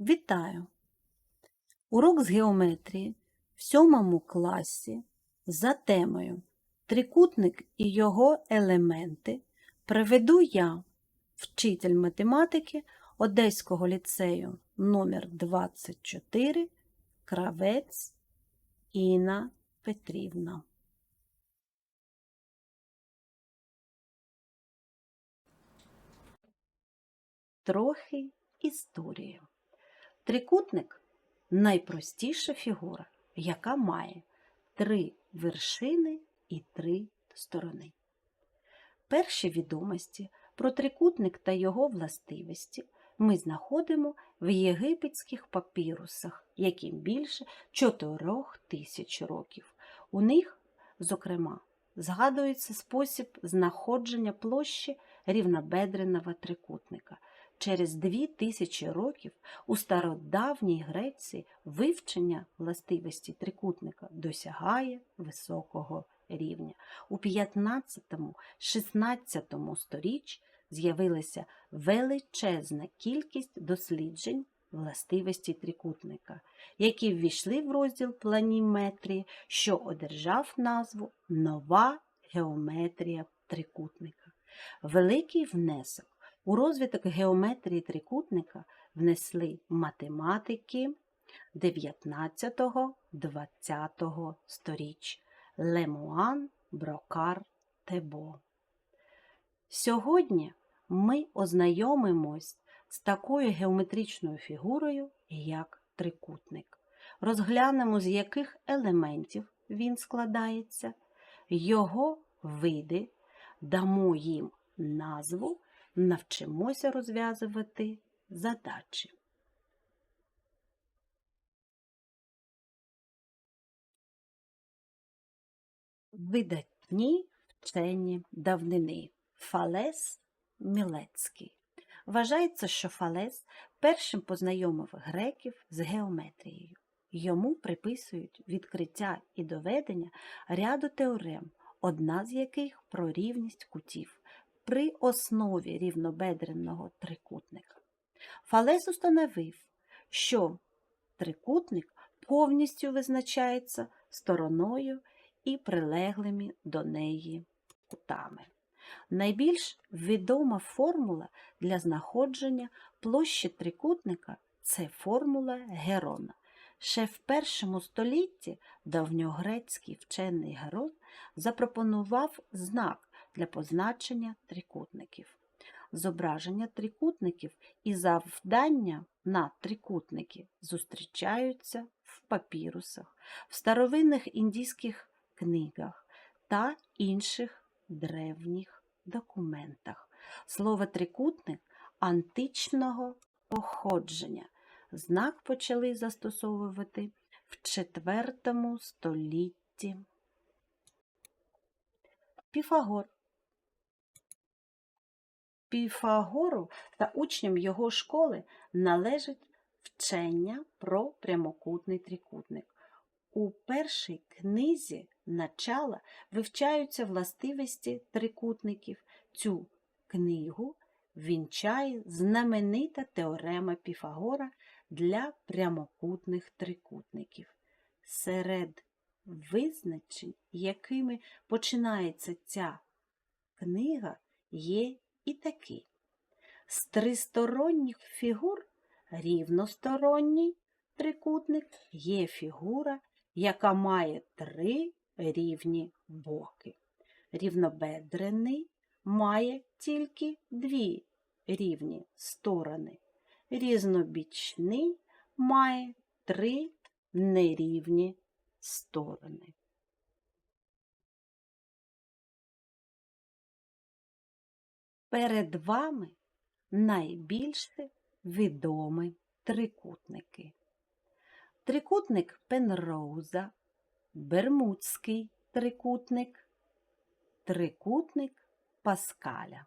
Вітаю! Урок з геометрії в сьомому класі за темою Трикутник і його елементи приведу я, вчитель математики Одеського ліцею номер 24 Кравець Інна Петрівна. Трохи історії. Трикутник найпростіша фігура, яка має три вершини і три сторони. Перші відомості про трикутник та його властивості ми знаходимо в єгипетських папірусах, яким більше 4 тисяч років. У них, зокрема, згадується спосіб знаходження площі рівнобедреного трикутника. Через дві тисячі років у стародавній Греції вивчення властивості трикутника досягає високого рівня. У 15-16 сторіч з'явилася величезна кількість досліджень властивості трикутника, які ввійшли в розділ планіметрії, що одержав назву Нова геометрія трикутника. Великий внесок у розвиток геометрії трикутника внесли математики 19-20 сторіч Лемуан, Брокар, Тебо. Сьогодні ми ознайомимось з такою геометричною фігурою, як трикутник. Розглянемо, з яких елементів він складається, його види, дамо їм назву навчимося розв'язувати задачі. Видатні вчені давнини Фалес Мілецький. Вважається, що Фалес першим познайомив греків з геометрією. Йому приписують відкриття і доведення ряду теорем, одна з яких про рівність кутів при основі рівнобедреного трикутника. Фалес установив, що трикутник повністю визначається стороною і прилеглими до неї кутами. Найбільш відома формула для знаходження площі трикутника це формула Герона. Ще в першому столітті давньогрецький вчений Герон запропонував знак для позначення трикутників. Зображення трикутників і завдання на трикутники зустрічаються в папірусах, в старовинних індійських книгах та інших древніх документах. Слово трикутник античного походження. Знак почали застосовувати в IV столітті. Піфагор. Піфагору та учням його школи належить вчення про прямокутний трикутник. У першій книзі начала вивчаються властивості трикутників. Цю книгу вінчає знаменита теорема Піфагора для прямокутних трикутників. Серед визначень, якими починається ця книга, є і такі. З тристоронніх фігур рівносторонній трикутник є фігура, яка має три рівні боки. Рівнобедрений має тільки дві рівні сторони. Різнобічний має три нерівні сторони. Перед вами найбільше відомі трикутники. Трикутник Пенроуза, Бермудський трикутник, трикутник Паскаля.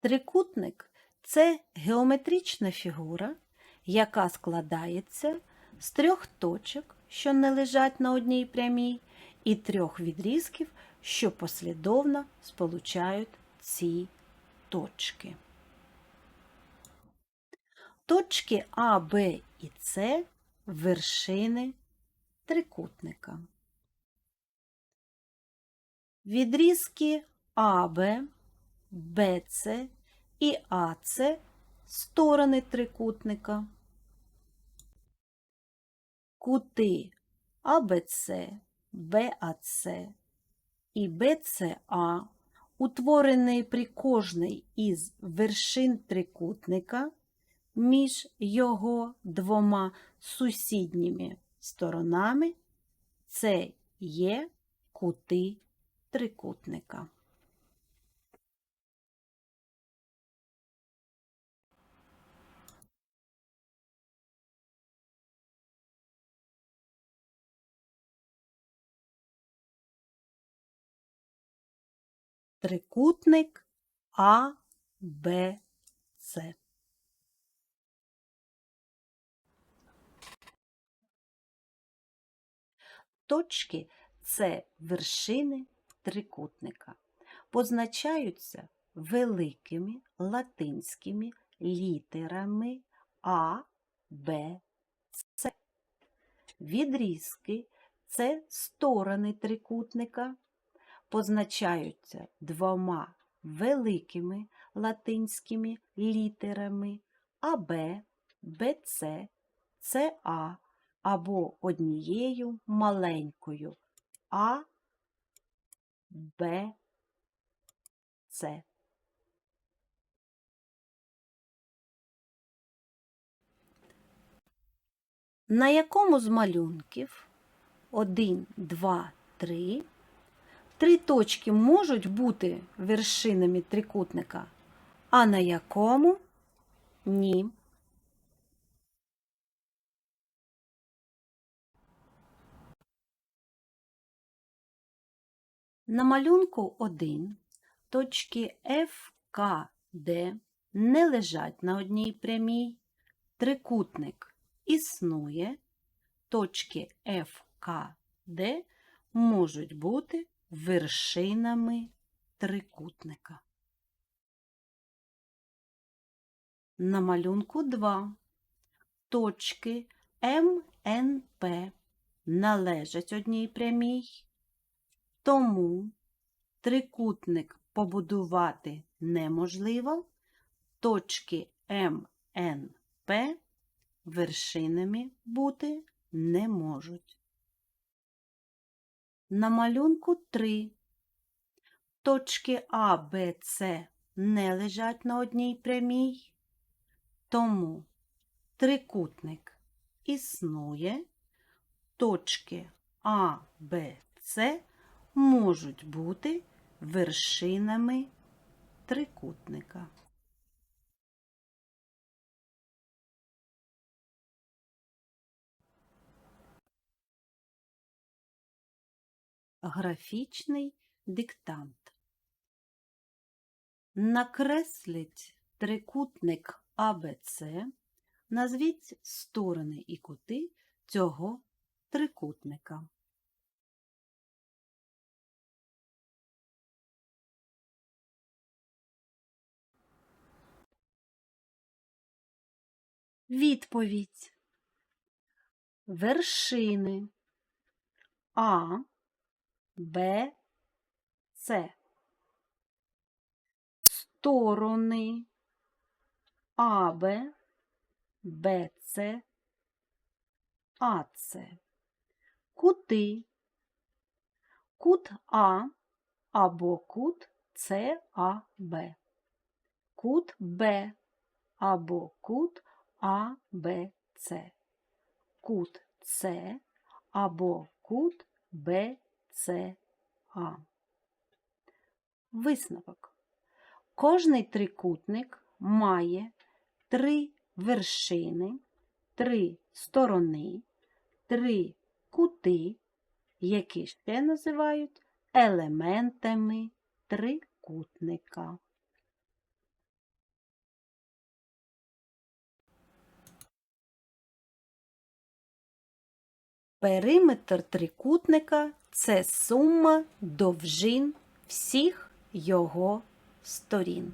Трикутник це геометрична фігура, яка складається з трьох точок, що не лежать на одній прямій, і трьох відрізків, що послідовно сполучають ці точки. Точки А, Б і С вершини трикутника. Відрізки АБ, БЦ і АЦ сторони трикутника. Кути АБЦ, БАЦ і БЦА, утворені при кожній із вершин трикутника між його двома сусідніми сторонами, це є кути трикутника. Трикутник А, Б, С. Точки це вершини трикутника. Позначаються великими латинськими літерами А, Б, С. Відрізки це сторони трикутника, позначаються двома великими латинськими літерами АБ, БЦ, СА або однією маленькою А, Б, С. На якому з малюнків 1, 2, 3 три точки можуть бути вершинами трикутника, а на якому ні. На малюнку 1 точки F, K, D не лежать на одній прямій. Трикутник існує. Точки F, K, D можуть бути вершинами трикутника. На малюнку 2 точки М, Н, П належать одній прямій, тому трикутник побудувати неможливо, точки М, Н, П вершинами бути не можуть. На малюнку 3 точки А, Б, С не лежать на одній прямій, тому трикутник існує, точки А, Б, С можуть бути вершинами трикутника. Графічний диктант. Накресліть трикутник АБЦ, назвіть сторони і кути цього трикутника. Відповідь. Вершини А, Б, С. Сторони АБ, БЦ, АЦ. Кути. Кут А або кут САБ. Кут Б або кут АБЦ. Кут С або кут БЦА. Висновок. Кожний трикутник має три вершини, три сторони, три кути, які ще називають елементами трикутника. Периметр трикутника це сума довжин всіх його сторін.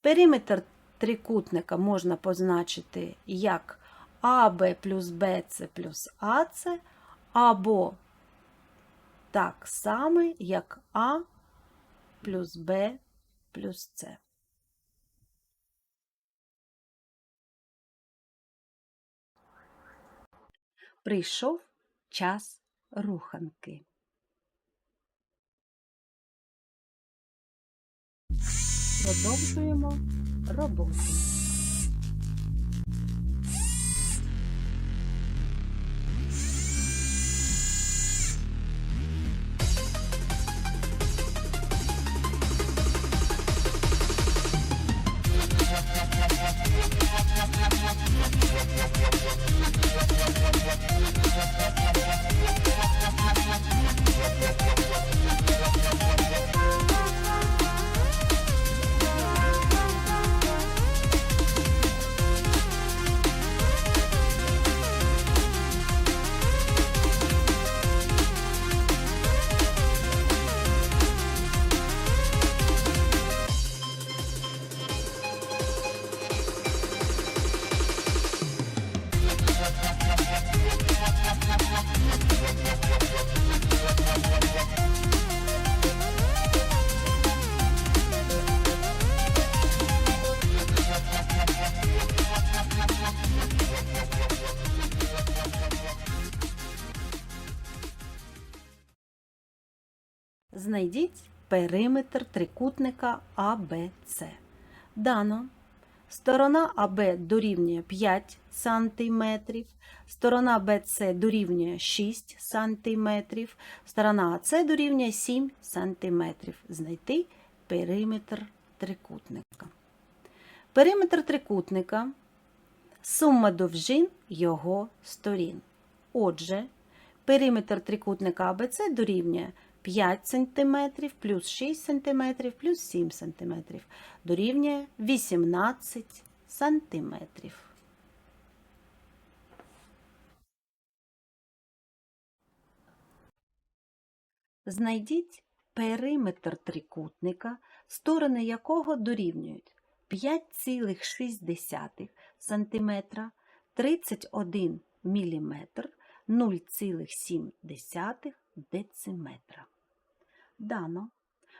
Периметр трикутника можна позначити як АБ плюс БЦ плюс АЦ, або так само, як А плюс Б плюс С. Прийшов час руханки. Продовжуємо роботу. Знайдіть периметр трикутника АБЦ. Дано. Сторона АБ дорівнює 5 см, сторона БЦ дорівнює 6 см, сторона АЦ дорівнює 7 см. Знайти периметр трикутника. Периметр трикутника сума довжин його сторін. Отже, периметр трикутника АБЦ дорівнює 5 см плюс 6 см плюс 7 см дорівнює 18 см. Знайдіть периметр трикутника, сторони якого дорівнюють 5,6 см, 31 мм, 0,7 дециметра. Дано.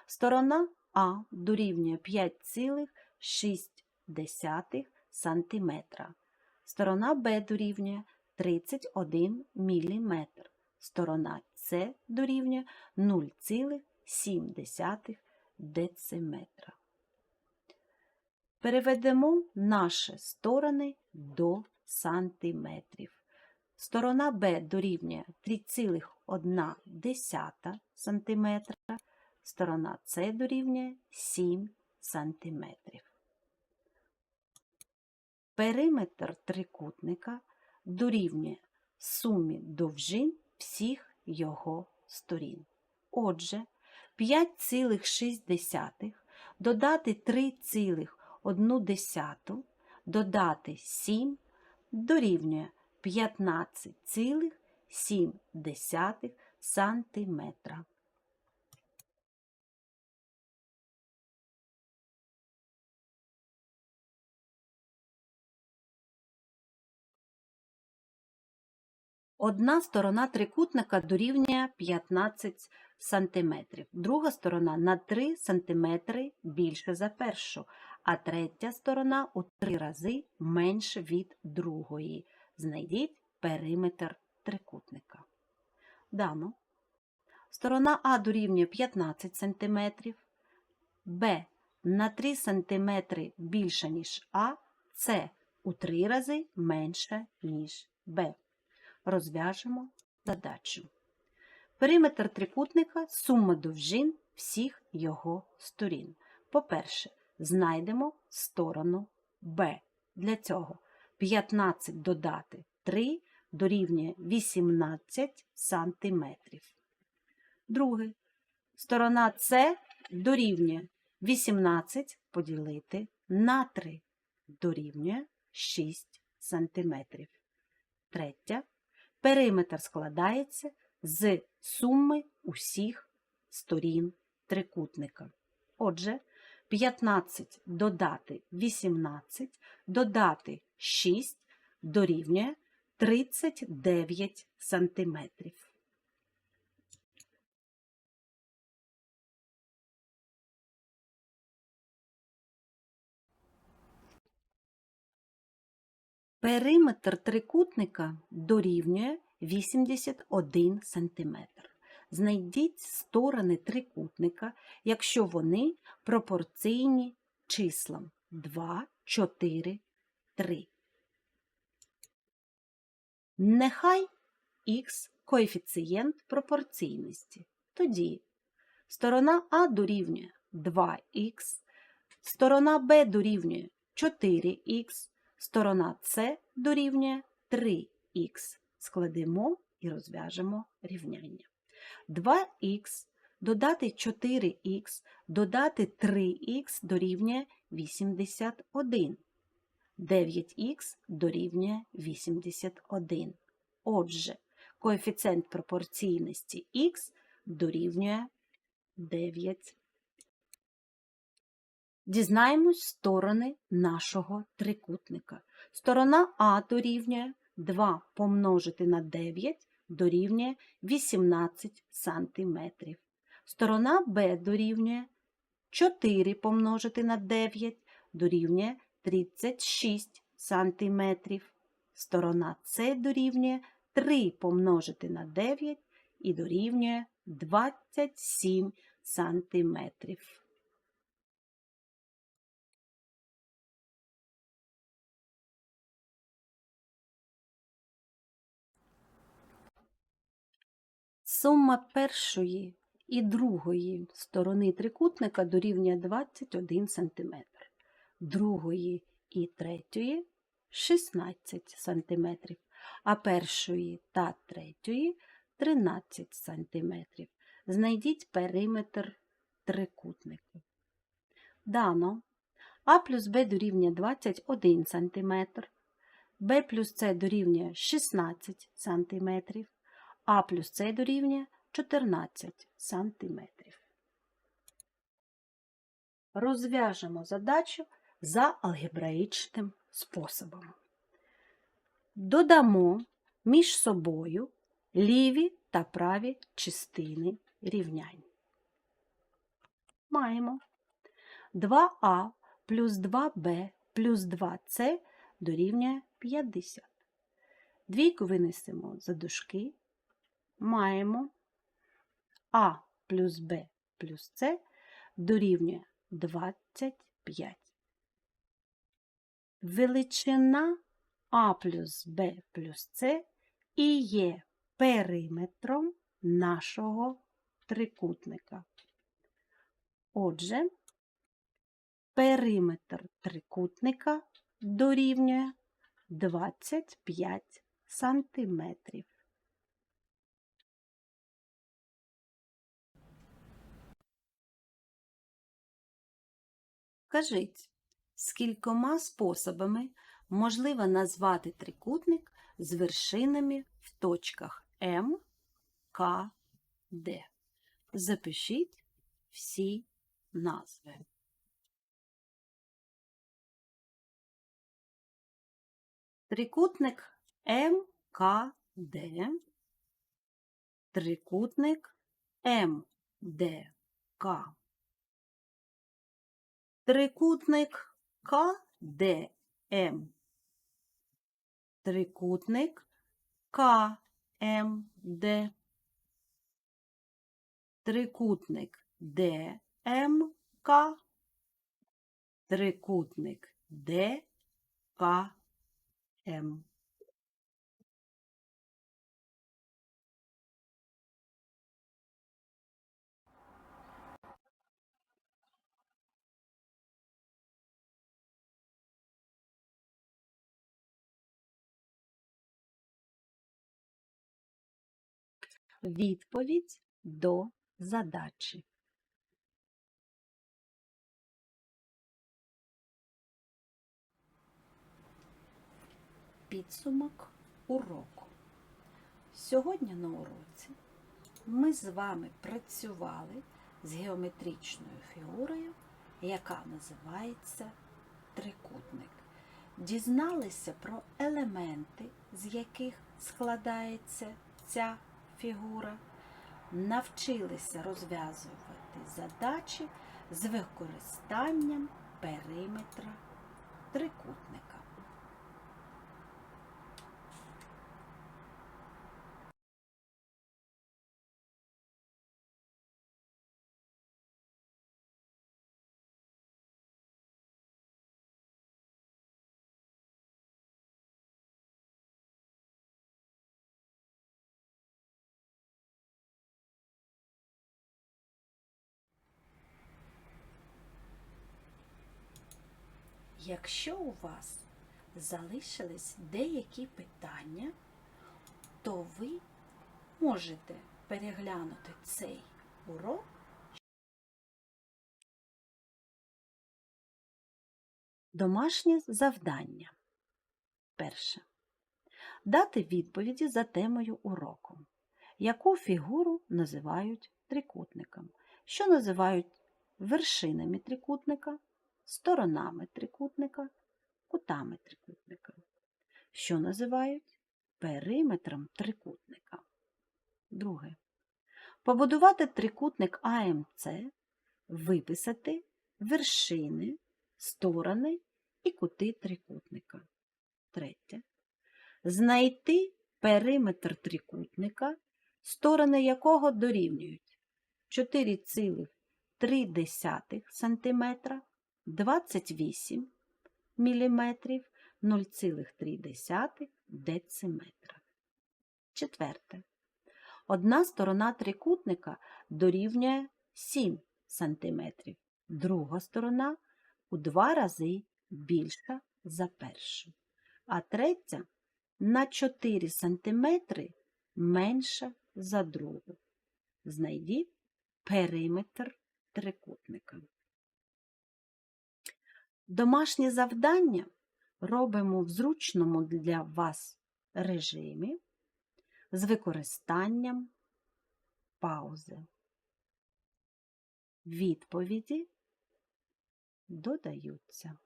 Сторона А дорівнює 5,6 см. Сторона Б дорівнює 31 мм. Сторона С дорівнює 0,7 дециметра. Переведемо наші сторони до сантиметрів. Сторона Б дорівнює 3,1 см, сторона С дорівнює 7 см. Периметр трикутника дорівнює сумі довжин всіх його сторін. Отже, 5,6 додати 3,1 додати 7 дорівнює 15,7 сантиметра. Одна сторона трикутника дорівнює 15 см, друга сторона на 3 см більше за першу, а третя сторона у 3 рази менше від другої. Знайдіть периметр трикутника. Дано. Сторона А дорівнює 15 см, Б на 3 см більше, ніж А, С у 3 рази менше, ніж Б. Розв'яжемо задачу. Периметр трикутника сума довжин всіх його сторін. По-перше, знайдемо сторону Б. Для цього 15 додати 3 дорівнює 18 сантиметрів. Друге. Сторона С дорівнює 18 поділити на 3 дорівнює 6 сантиметрів. Третя. Периметр складається з суми усіх сторін трикутника. Отже, 15 додати 18, додати 6 дорівнює 39 сантиметрів. Периметр трикутника дорівнює 81 см. Знайдіть сторони трикутника, якщо вони пропорційні числам 2, 4, 3. Нехай х коефіцієнт пропорційності. Тоді сторона А дорівнює 2х, сторона Б дорівнює 4х, сторона С дорівнює 3х. Складемо і розв'яжемо рівняння. 2х додати 4х, додати 3х дорівнює 81. 9х дорівнює 81. Отже, коефіцієнт пропорційності х дорівнює 9. Дізнаємось сторони нашого трикутника. Сторона А дорівнює 2 помножити на 9 дорівнює 18 см. Сторона Б дорівнює 4 помножити на 9 дорівнює 36 см. Сторона С дорівнює 3 помножити на 9 і дорівнює 27 см. Сума першої і другої сторони трикутника дорівнює 21 см, другої і третьої 16 см, а першої та третьої 13 см. Знайдіть периметр трикутника. Дано А плюс Б дорівнює 21 см, Б плюс С дорівнює 16 см, а плюс С дорівнює 14 сантиметрів. Розв'яжемо задачу за алгебраїчним способом. Додамо між собою ліві та праві частини рівнянь. Маємо 2а плюс 2b плюс 2c дорівнює 50. Двійку винесемо за дужки маємо А плюс Б плюс С дорівнює 25. Величина А плюс Б плюс С і є периметром нашого трикутника. Отже, периметр трикутника дорівнює 25 сантиметрів. Кажіть, скількома способами можливо назвати трикутник з вершинами в точках М, К, Д. Запишіть всі назви. Трикутник МКД, трикутник МДК. Трикутник КДМ. Трикутник КМД. Трикутник ДМК. Трикутник ДКМ. Відповідь до задачі. Підсумок уроку. Сьогодні на уроці ми з вами працювали з геометричною фігурою, яка називається трикутник. Дізналися про елементи, з яких складається ця фігура, навчилися розв'язувати задачі з використанням периметра трикутника. Якщо у вас залишились деякі питання, то ви можете переглянути цей урок. Домашнє завдання. Перше. Дати відповіді за темою уроку. Яку фігуру називають трикутником? Що називають вершинами трикутника, сторонами трикутника, кутами трикутника, що називають периметром трикутника. Друге. Побудувати трикутник АМЦ, виписати вершини, сторони і кути трикутника. Третє. Знайти периметр трикутника, сторони якого дорівнюють 4,3 см 28 мм 0,3 дециметра. Четверте. Одна сторона трикутника дорівнює 7 см, друга сторона у два рази більша за першу, а третя на 4 см менша за другу. Знайдіть периметр трикутника. Домашнє завдання робимо в зручному для вас режимі з використанням паузи. Відповіді додаються.